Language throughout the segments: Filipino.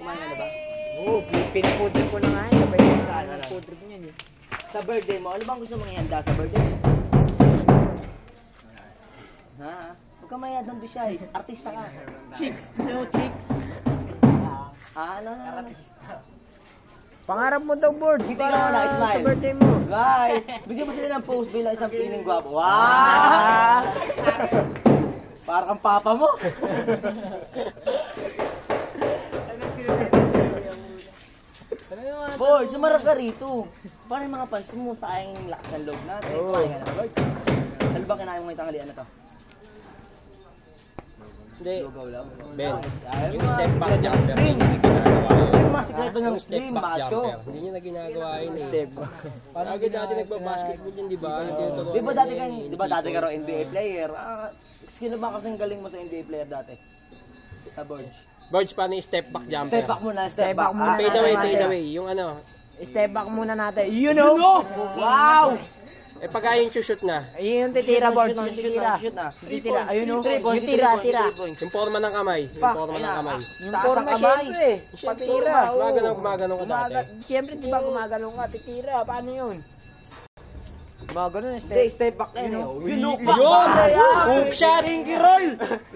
Kumain ka na ba? Oo, pinafood trip ko na nga yun. Sabay yung Saan, ano? food trip niyan eh. Sa birthday mo, ano bang gusto mong ihanda sa birthday mo? Ha? Huwag ka maya, don't be shy. Artista ka. Chicks. Mo chicks? Ah, ano, ano, ano? Pangarap mo daw, board. Sige, tingnan mo na, smile. Sa birthday mo. Right! Bigyan mo sila ng post bilang isang piling gwapo. Wow! Ah! Para kang papa mo. Boy, sumarap ka rito. Para yung mga pansin mo sa aking lakas ng loob natin. Oo. Kumain ka na. Ano ba kinain mo ngayong tanghalian na to? Hindi. Ben, yung mga step back jumper. Yung mga sikreto ng Yung step slim, back macho. hindi niya na ginagawa yun eh. Step Parang dati nagbabasketball yun, di ba? Di ba dati ka, di ba dati ka raw NBA player? Ah, sino ba kasing galing mo sa NBA player dati? Sa Borge. Birds, paano yung step back jumper? Step back muna, step Step back. back muna. Fade away, fade away. Yung ano, Step back muna natin. You You know! Wow! eh pagka yung shoot na, Ayun yung titira, board. Shoot na, Yung titira. shoot na. Titira. Ayun Yung o. three points, Yung yung tira, three tira. points, three points. yung forma ng kamay. Yung forma ng kamay. Yung Taas ang forma, kamay. syempre. Siyempre, Pagtira. oo. Gumaganong, gumaganong ka dati. Gumaga- Siyempre, di ba gumagalong ka? Titira. Paano yun? Gumaganon, Hindi, step. step back yun. eh. Yun, Yun. Hoop shot! Pinky roll!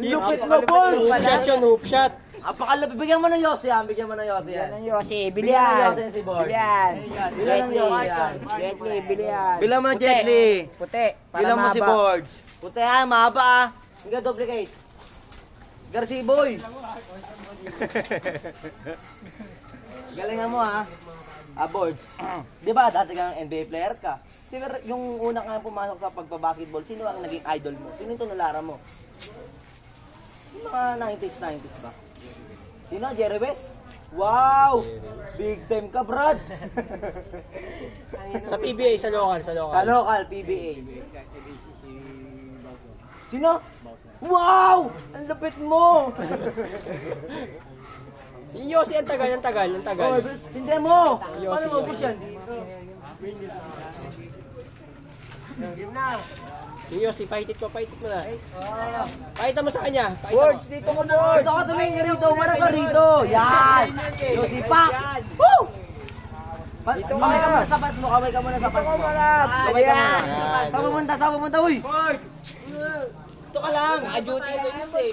Lupit na ball! Hoop shot yun, hoop shot. Apakalapit. Bigyan mo ng Yossi yan. Bigyan mo ng Yossi yan. Yan ang Yossi. Bigyan ng Bilian. Yossi si Board. Bilian. Bilang ng Yossi yan. Gently, bilian. Bilang mo ng. Jet Li. Puti. Para mo si. Board. Puti ha, mahaba ah. Hingga duplicate. Garcia boy. Galingan mo ha. Ah, Boards. Di ba dati kang NBA player ka? Siguro yung una ka pumasok sa pagbabasketball, sino ang naging idol mo? Sino yung tunularan mo? Yung mga 90s, 90s ba? Sino? Jerry West? Wow! Big time ka, Brad! Sa PBA, sa local, sa local. Sa local, PBA. Sino? Wow! Ang lupit mo! Yung Yossi, ang tagal, ang tagal, ang tagal. Oh, sindi mo! Paano mo Yossi. Yan? Yung Yossi, fight it ko, fight it mo na. Fight mo sa kanya. Fight mo. Boards, dito mo na, boards. Dito ka tumingin rito, marap ka rito! Yan! Yossi Pak! Woo! Pa- kamay ka muna sa pads mo, kamay ka muna sa pads mo. Kamay ka muna. Saan pumunta? Saan pumunta? Uy! Ito ka lang! Naka-duty sa Yossi.